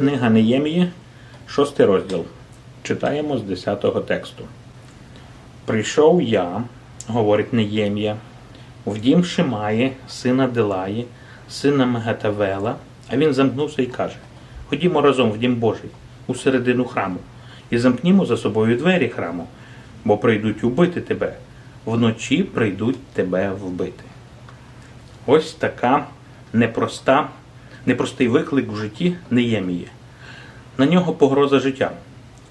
Книга Неємії, шостий розділ. Читаємо з 10 тексту. Прийшов я, говорить Неємія, в дім Шимаї, сина Делаї, сина Мегатавела, а він замкнувся і каже: Ходімо разом в дім Божий, у середину храму, і замкнімо за собою двері храму, бо прийдуть убити тебе, вночі прийдуть тебе вбити. Ось така непроста, непростий виклик в житті Неємії. На нього погроза життя.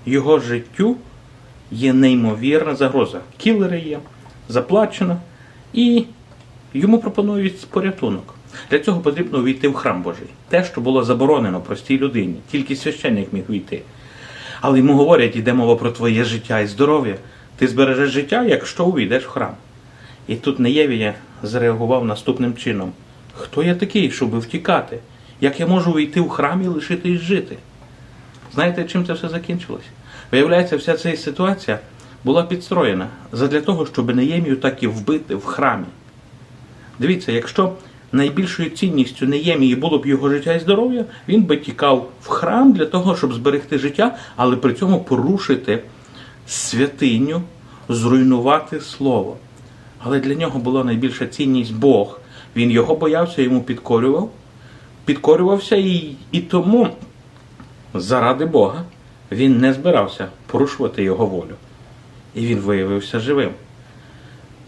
Його життю є неймовірна загроза. Кілери є, заплачено, і йому пропонують порятунок. Для цього потрібно увійти в храм Божий. Те, що було заборонено простій людині, тільки священник міг війти. Але йому говорять, йде мова про твоє життя і здоров'я. Ти збережеш життя, якщо увійдеш в храм. І тут Неєвія зреагував наступним чином: Хто я такий, щоб втікати? Як я можу війти в храм і лишитись жити? Знаєте, чим це все закінчилось? Виявляється, вся ця ситуація була підстроєна задля того, щоб Неємію так і вбити в храмі. Дивіться, якщо найбільшою цінністю Неємії було б його життя і здоров'я, він би тікав в храм для того, щоб зберегти життя, але при цьому порушити святиню, зруйнувати слово. Але для нього була найбільша цінність Бог. Він його боявся, йому підкорював, підкорювався і, і тому заради Бога він не збирався порушувати його волю. І він виявився живим.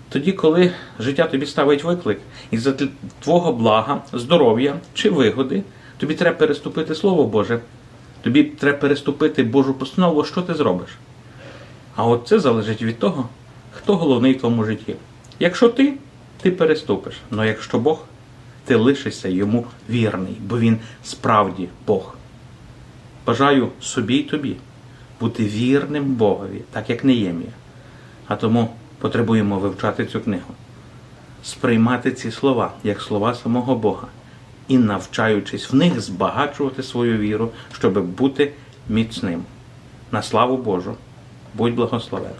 Тоді, коли життя тобі ставить виклик, і за твого блага, здоров'я чи вигоди, тобі треба переступити Слово Боже, тобі треба переступити Божу постанову, що ти зробиш. А от це залежить від того, хто головний в твоєму житті. Якщо ти, ти переступиш. Але якщо Бог, ти лишишся йому вірний, бо він справді Бог. Бажаю собі й тобі бути вірним Богові, так як Неємія. А тому потребуємо вивчати цю книгу, сприймати ці слова як слова самого Бога і, навчаючись в них, збагачувати свою віру, щоб бути міцним. На славу Божу, будь благословен.